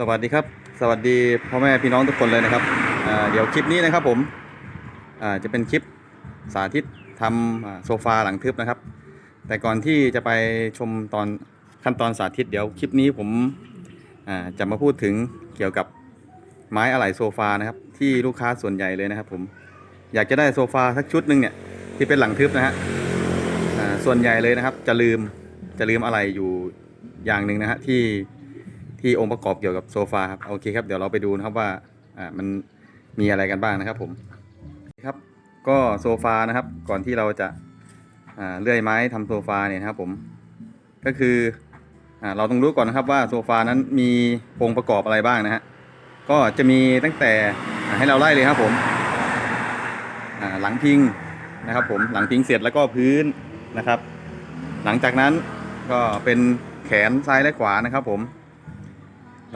สวัสดีครับ สวัสดีพ่อแม่พี่น้องทุกคนเลยนะครับเดี๋ยวคลิปนี้นะครับผมจะเป็นคลิปสาธิตทำโซฟาหลังทึบนะครับ แต่ก่อนที่จะไปชมตอนขั้นตอนสาธิตเดี๋ยวคลิปนี้ผมจะมาพูดถึงเกี่ยวกับไม้อะไหล่โซฟานะครับ ที่ลูกค้าส่วนใหญ่เลยนะครับ ผมอยากจะได้โซฟาสักชุดหนึ่งเนี่ยที่เป็นหลังทึบนะฮะส่วนใหญ่เลยนะครับ จะลืมจะลืมอะไรอยู่อย่างหนึ่งนะฮะที่ ที่องค์ประกอบเกี่ยวกับโซฟาครับโอเคครับเดี๋ยวเราไปดูนะครับว่าอ่ามันมีอะไรกันบ้างนะครับผมครับก็โซฟานะครับก่อนที่เราจะอ่าเลื่อยไม้ทำโซฟาเนี่ยนะครับผมก็คืออ่าเราต้องรู้ก่อนนะครับว่าโซฟานั้นมีองค์ประกอบอะไรบ้างนะฮะก็จะมีตั้งแต่ให้เราไล่เลยครับผมหลังพิงนะครับผมหลังพิงเสร็จแล้วก็พื้นนะครับ หลังจากนั้นก็เป็นแขนซ้ายและขวานะครับผม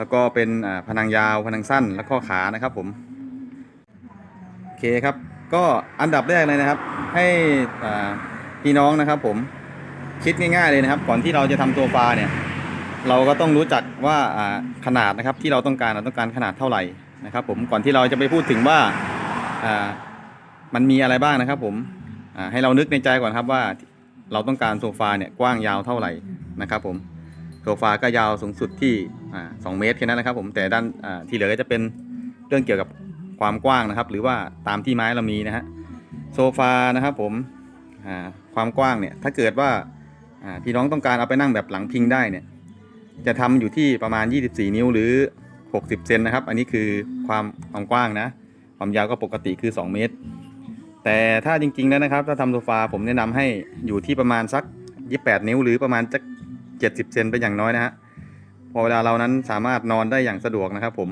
แล้วก็เป็นอ่าพนังยาวพนังสั้นแล้วก็ขานะครับผมโอเคครับก็อันดับแรกเลยนะครับ ให้พี่น้องนะครับผมคิดง่ายๆเลยนะครับ ก่อนที่เราจะทำโซฟาเนี่ย เราก็ต้องรู้จักว่าขนาดนะครับที่เราต้องการเราต้องการขนาดเท่าไหร่นะครับ ผมก่อนที่เราจะไปพูดถึงว่ามันมีอะไรบ้างนะครับ ผมให้เรานึกในใจก่อนครับว่าเราต้องการโซฟาเนี่ยกว้างยาวเท่าไหร่นะครับผม โซฟาก็ยาวสูงสุดที่สองเมตรแค่นั้นนะครับผมแต่ด้านที่เหลือก็จะเป็นเรื่องเกี่ยวกับความกว้างนะครับ หรือว่าตามที่ไม้เรามีนะฮะโซฟานะครับผมความกว้างเนี่ยถ้าเกิดว่าพี่น้องต้องการเอาไปนั่งแบบหลังพิงได้เนี่ยจะทำอยู่ที่ประมาณ 24 นิ้วหรือ 60 เซนนะครับ อันนี้คือความความกว้างนะ ความยาวก็ปกติคือ 2 เมตร แต่ถ้าจริงๆแล้วนะครับ ถ้าทำโซฟาผมแนะนำให้อยู่ที่ประมาณสัก 28 นิ้ว หรือประมาณสัก 70 เซนเป็นอย่างน้อยนะฮะ พอเวลาเรานั้นสามารถนอนได้อย่างสะดวกนะครับผม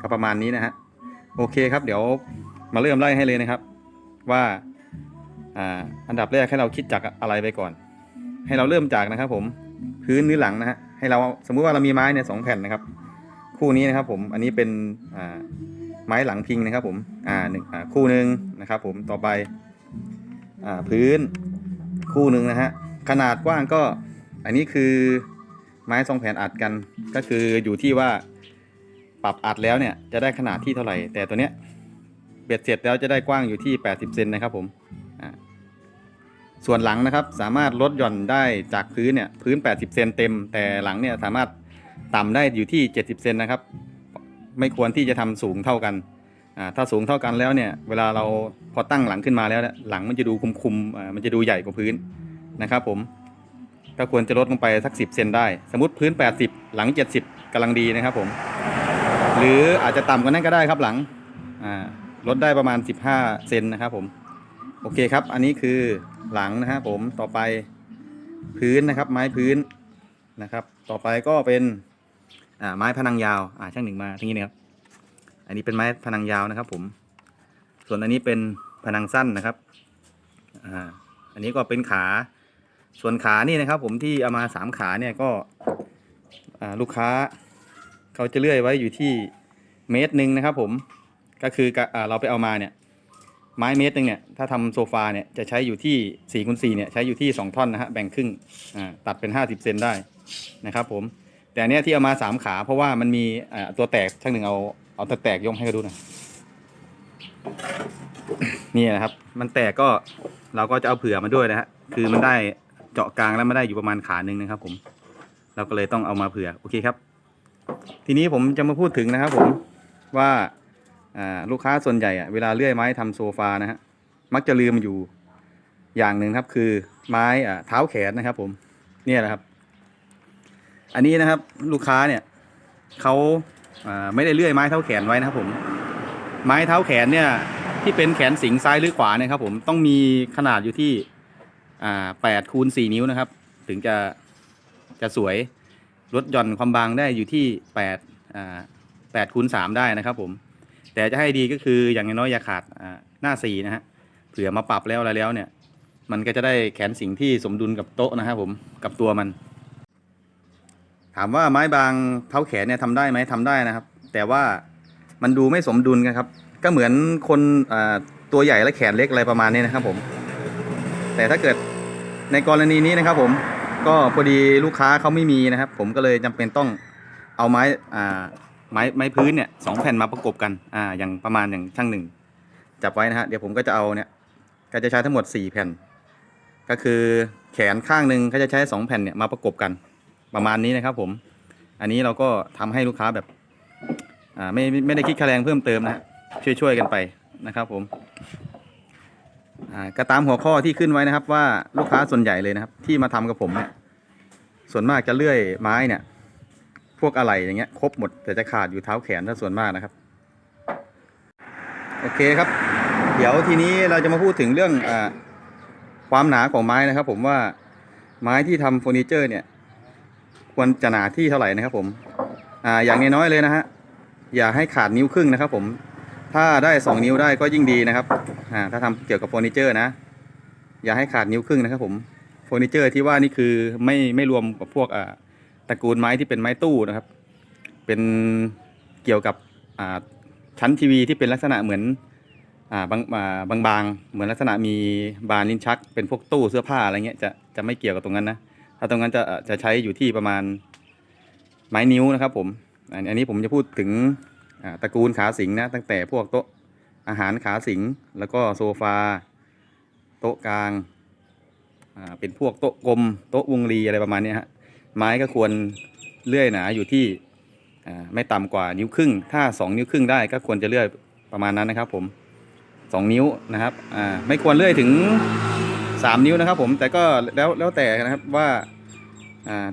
ก็ประมาณนี้นะฮะ โอเคครับ เดี๋ยวมาเริ่มไล่ให้เลยนะครับว่าอ่าอันดับแรกให้เราคิดจากอะไรไปก่อน ให้เราเริ่มจากนะครับ ผมพื้นหรือหลังนะฮะ ให้เราสมมุติว่าเรามีไม้เนี่ยสองแผ่นนะครับ คู่นี้นะครับ ผม อันนี้เป็นอ่าไม้หลังพิงนะครับ ผม อ่าหนึ่งอ่าคู่หนึ่งนะครับ ผม ต่อไปอ่าพื้นคู่หนึ่งนะฮะ ขนาดกว้างก็ อันนี้คือไม้สองแผ่นอัดกันก็คืออยู่ที่ว่าปรับอัดแล้วเนี่ยจะได้ขนาดที่เท่าไหร่ แต่ตัวเนี้ยเบ็ดเสร็จแล้วจะได้กว้างอยู่ที่ 80 เซนนะครับผมส่วนหลังนะครับสามารถลดหย่อนได้จากพื้นเนี่ยพื้น 80 เซนเต็ม แต่หลังเนี่ยสามารถต่ำได้อยู่ที่ 70 เซนนะครับ ไม่ควรที่จะทำสูงเท่ากันถ้าสูงเท่ากันแล้วเนี่ยเวลาเราพอตั้งหลังขึ้นมาแล้วเนี่ยหลังมันจะดูคุมๆมันจะดูใหญ่กว่าพื้นนะครับผม ก็ควรจะลดลงไปสัก 10 เซนได้ สมมติพื้น 80 หลัง 70กำลังดีนะครับผม หรืออาจจะต่ำกว่านั้นก็ได้ครับหลังลดได้ประมาณ 15 เซนนะครับผม โอเคครับ อันนี้คือหลังนะครับผม ต่อไปพื้นนะครับ ไม้พื้นนะครับ ต่อไปก็เป็นไม้พนังยาว อ่าช่างหนึ่งมาทั้งนี้นะครับ อันนี้เป็นไม้พนังยาวนะครับผม ส่วนอันนี้เป็นพนังสั้นนะครับ อ่า อันนี้ก็เป็นขา ส่วนขานี่นะครับ ผมที่เอามาสามขาเนี่ยก็ลูกค้าเขาจะเลื่อยไว้อยู่ที่เมตรหนึ่งนะครับ ผมก็คืออเราไปเอามาเนี่ยไม้เมตรหนึ่งเนี่ยถ้าทำโซฟาเนี่ยจะใช้อยู่ที่4คูณ4เนี่ยใช้อยู่ที่ 2 ท่อนนะฮะแบ่งครึ่งตัดเป็น 50 เซนได้นะครับ ผมแต่เนี้ยที่เอามาสามขาเพราะว่ามันมีตัวแตกช่างหนึ่งเอาเอาตัวแตกยกให้เขาดูหน่อยนี่นะครับ มันแตกก็เราก็จะเอาเผื่อมาด้วยนะฮะคือมันได้าะกลางแล้วไม่ได้อยู่ประมาณขาหนึ่งนะครับ ผม เราก็เลยต้องเอามาเผื่อโอเคครับ ทีนี้ผมจะมาพูดถึงนะครับ ผมว่าลูกค้าส่วนใหญ่เวลาเลื่อยไม้ทำโซฟานะฮะมักจะลืมอยู่อย่างหนึ่งครับ คือไม้เท้าแขนนะครับ ผมเนี่ยแหละครับ อันนี้นะครับลูกค้าเนี่ยเขาอ่าไม่ได้เลื่อยไม้เท้าแขนไว้นะครับ ผม ไม้เท้าแขนเนี่ยที่เป็นแขนสิงซ้ายหรือขวาเนี่ยครับ ผมต้องมีขนาดอยู่ที่ อ่าแปดคูณสี่นิ้วนะครับ ถึงจะจะสวยลดหย่อนความบางได้อยู่ที่แปดอ่าแปดคูณสามได้นะครับผม แต่จะให้ดีก็คืออย่างน้อยๆอย่าขาดอ่าหน้าสี่นะฮะเผื่อมาปรับแล้วอะไรแล้วเนี่ย มันก็จะได้แขนสิ่งที่สมดุลกับโต๊ะนะครับผมกับตัวมัน ถามว่าไม้บางเท้าแขนเนี่ยทำได้ไหมทำได้นะครับ แต่ว่ามันดูไม่สมดุลกันครับ ก็เหมือนคนตัวใหญ่และแขนเล็กอะไรประมาณนี้นะครับผม แต่ถ้าเกิดในกรณีนี้นะครับ ผมก็พอดีลูกค้าเขาไม่มีนะครับ ผมก็เลยจำเป็นต้องเอาไม้อ่าไม้ไม้พื้นเนี่ยสองแผ่นมาประกบกันอ่าอย่างประมาณอย่างช่างหนึ่งจับไว้นะฮะเดี๋ยวผมก็จะเอาเนี่ยก็จะใช้ทั้งหมดสี่แผ่น ก็คือแขนข้างหนึ่งก็จะใช้สองแผ่นเนี่ยมาประกบกันประมาณนี้นะครับ ผม อันนี้เราก็ทำให้ลูกค้าแบบอ่าไม่ไม่ได้คิดค่าแรงเพิ่มเติมนะฮะช่วยช่วยกันไปนะครับ ผม อ่าก็ตามหัวข้อที่ขึ้นไว้นะครับ ว่าลูกค้าส่วนใหญ่เลยนะครับ ที่มาทำกับผมเนี่ยส่วนมากจะเลื่อยไม้เนี่ย พวกอะไรอย่างเงี้ยครบหมดแต่จะขาดอยู่เท้าแขนถ้าส่วนมากนะครับ โอเคครับ เดี๋ยวทีนี้เราจะมาพูดถึงเรื่องอความหนาของไม้นะครับ ผมว่าไม้ที่ทำเฟอร์นิเจอร์เนี่ย ควรจะหนาที่เท่าไหร่นะครับ ผม อ่าอย่างน้อยๆเลยนะฮะอย่าให้ขาดนิ้วครึ่งนะครับ ผม ถ้าได้สองนิ้วได้ก็ยิ่งดีนะครับอ่าถ้าทำเกี่ยวกับเฟอร์นิเจอร์นะ อย่าให้ขาดนิ้วครึ่งนะครับผมเฟอร์นิเจอร์ที่ว่านี่คือไม่ไม่รวมกับพวกอ่าตระกูลไม้ที่เป็นไม้ตู้นะครับ เป็นเกี่ยวกับอ่าชั้นทีวีที่เป็นลักษณะเหมือนอ่าบางอ่าบางๆเหมือนลักษณะมีบานลิ้นชัก เป็นพวกตู้เสื้อผ้าอะไรเงี้ยจะจะไม่เกี่ยวกับตรงนั้นนะถ้าตรงนั้นจะจะใช้อยู่ที่ประมาณไม้นิ้วนะครับผมอันนี้ผมจะพูดถึง ตระกูลขาสิงนะตั้งแต่พวกโต๊ะอาหารขาสิงแล้วก็โซฟา โต๊ะกลางเป็นพวกโต๊ะกลมโต๊ะวงรีอะไรประมาณนี้ฮะไม้ก็ควรเลื่อยหนาอยู่ที่ไม่ต่ำกว่านิ้วครึ่ง ถ้า 2 นิ้วครึ่งได้ก็ควรจะเลื่อยประมาณนั้นนะครับ ผม 2 นิ้วนะครับไม่ควรเลื่อยถึง 3 นิ้วนะครับ ผมแต่ก็แล้วแล้วแต่นะครับว่า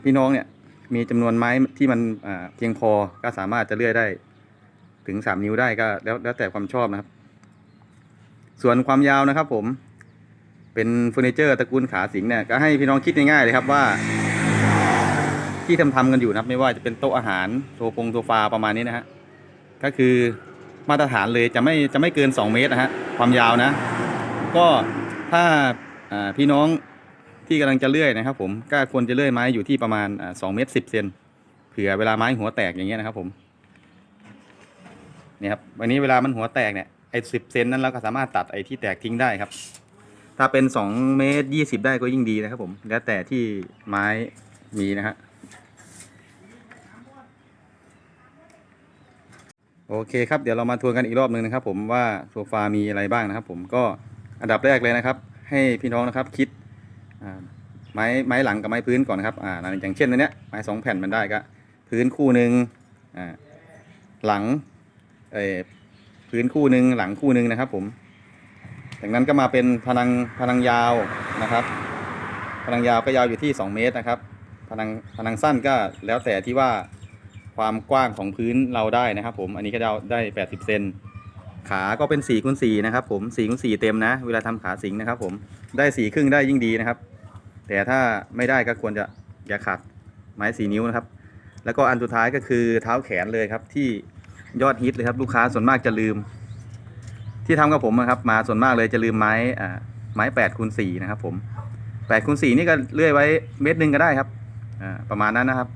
พี่น้องเนี่ยมีจำนวนไม้ที่มันเพียงพอก็สามารถจะเลื่อยได้ ถึง3นิ้วได้ก็แล้วแล้วแต่ความชอบนะครับ ส่วนความยาวนะครับผมเป็นเฟอร์นิเจอร์ตระกูลขาสิงเนี่ยก็ให้พี่น้องคิดง่ายๆเลยครับว่า ที่ทำทำกันอยู่นะครับ ไม่ว่าจะเป็นโต๊ะอาหารโซฟงโซฟาประมาณนี้นะฮะก็คือมาตรฐานเลยจะไม่จะไม่เกิน 2 เมตรนะฮะความยาวนะ ก็ถ้าพี่น้องที่กำลังจะเลื่อยนะครับ ผมก็ควรจะเลื่อยไม้อยู่ที่ประมาณอ่า2เมตร10เซนเผื่อเวลาไม้หัวแตกอย่างเงี้ยนะครับผม นี่ยครับวันนี้เวลามันหัวแตกเนี่ยไอ้สิบเซนนั้นเราก็สามารถตัดไอ้ที่แตกทิ้งได้ครับ ถ้าเป็นสองเมตรยี่สิบได้ก็ยิ่งดีนะครับผมแล้วแต่ที่ไม้มีนะฮะโอเคครับเดี๋ยวเรามาทวนกันอีกรอบหนึ่งนะครับ ผมว่าโซฟามีอะไรบ้างนะครับ ผมก็อันดับแรกเลยนะครับ ให้พี่น้องนะครับคิดไม้ไม้หลังกับไม้พื้นก่อนนะครับอ่าอย่างเช่นอันเนี้ยไม้สองแผ่นมันได้ก็พื้นคู่หนึ่งอ่าหลัง พื้นคู่หนึ่งหลังคู่หนึ่งนะครับ ผม จากนั้นก็มาเป็นพนังพนังยาวนะครับ พนังยาวก็ยาวอยู่ที่ 2 เมตรนะครับ พนังพนังสั้นก็แล้วแต่ที่ว่าความกว้างของพื้นเราได้นะครับ ผม อันนี้ก็จะได้ 80 เซน ขาก็เป็น4คูณ4นะครับ ผม4คูณ4เต็มนะ เวลาทำขาสิงนะครับ ผม ได้4ครึ่งได้ยิ่งดีนะครับ แต่ถ้าไม่ได้ก็ควรจะอย่าขาดไม้4นิ้วนะครับ แล้วก็อันสุดท้ายก็คือเท้าแขนเลยครับที่ ยอดฮิตเลยครับ ลูกค้าส่วนมากจะลืม ที่ทำกับผมนะครับ มาส่วนมากเลยจะลืมไม้อ่าไม้แปดคูณสี่นะครับ ผมแปดคูณสี่นี่ก็เลื่อยไว้เมตรหนึ่งก็ได้ครับอ่าประมาณนั้นนะครับ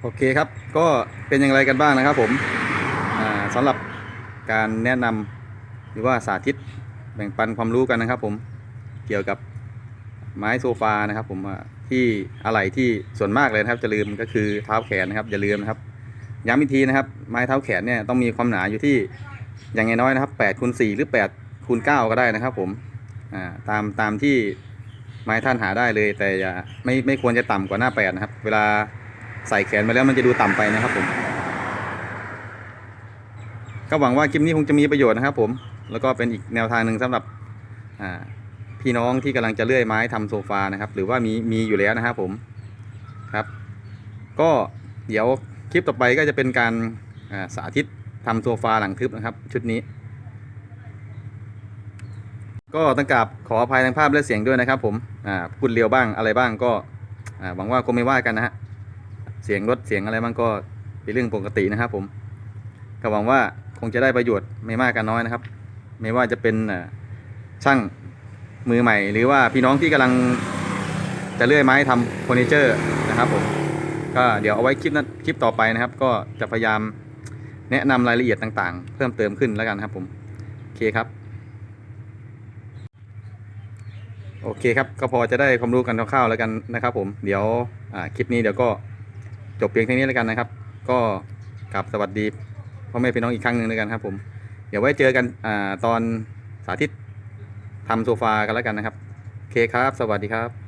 โอเคครับ ก็เป็นอย่างไรกันบ้างนะครับ ผมสำหรับการแนะนำหรือว่าสาธิตแบ่งปันความรู้กันนะครับ ผมเกี่ยวกับ ไม้โซฟานะครับ ผมที่อะไรที่ส่วนมากเลยนะครับ จะลืมก็คือเท้าแขนนะครับอย่าลืมนะครับย้ำอีกทีนะครับ ไม้เท้าแขนเนี่ยต้องมีความหนาอยู่ที่อย่างน้อยๆนะครับ8คูณ4หรือ8คูณ9ก็ได้นะครับ ผมตามตามที่ไม้ท่านหาได้เลย แต่อย่าไม่ไม่ควรจะต่ำกว่าหน้า8นะครับ เวลาใส่แขนไปแล้วมันจะดูต่ำไปนะครับผมก็หวังว่าคลิปนี้คงจะมีประโยชน์นะครับ ผมแล้วก็เป็นอีกแนวทางหนึ่งสำหรับอ่า พี่น้องที่กำลังจะเลื่อยไม้ทำโซฟานะครับ หรือว่ามีมีอยู่แล้วนะครับผมครับ ก็เดี๋ยวคลิปต่อไปก็จะเป็นการสาธิตทำโซฟาหลังทึบนะครับ ชุดนี้ ก็ตั้งกราบขออภัยทางภาพและเสียงด้วยนะครับผมอ่าพูดเร็วบ้างอะไรบ้างก็หวังว่าคงไม่ว่ากันนะฮะเสียงรถเสียงอะไรบ้างก็เป็นเรื่องปกตินะครับผมก็หวังว่าคงจะได้ประโยชน์ไม่มากกันน้อยนะครับ ไม่ว่าจะเป็นช่าง มือใหม่ หรือว่าพี่น้องที่กำลังจะเลื่อยไม้ทำเฟอร์นิเจอร์นะครับผมก็เดี๋ยวเอาไว้คลิปนั้นคลิปต่อไปนะครับ ก็จะพยายามแนะนำรายละเอียดต่างๆ เพิ่มเติมขึ้นแล้วกันครับผมโอเคครับ โอเคครับก็พอจะได้ความรู้กันคร่าวๆแล้วกันนะครับ ผมเดี๋ยวคลิปนี้เดี๋ยวก็จบเพียงเท่านี้แล้วกันนะครับ ก็กลับสวัสดีพ่อแม่พี่น้องอีกครั้งหนึ่งแล้วกันครับ ผมเดี๋ยวไว้เจอกันตอนสาธิต ทำโซฟากันแล้วกันนะครับโอเคครับ สวัสดีครับ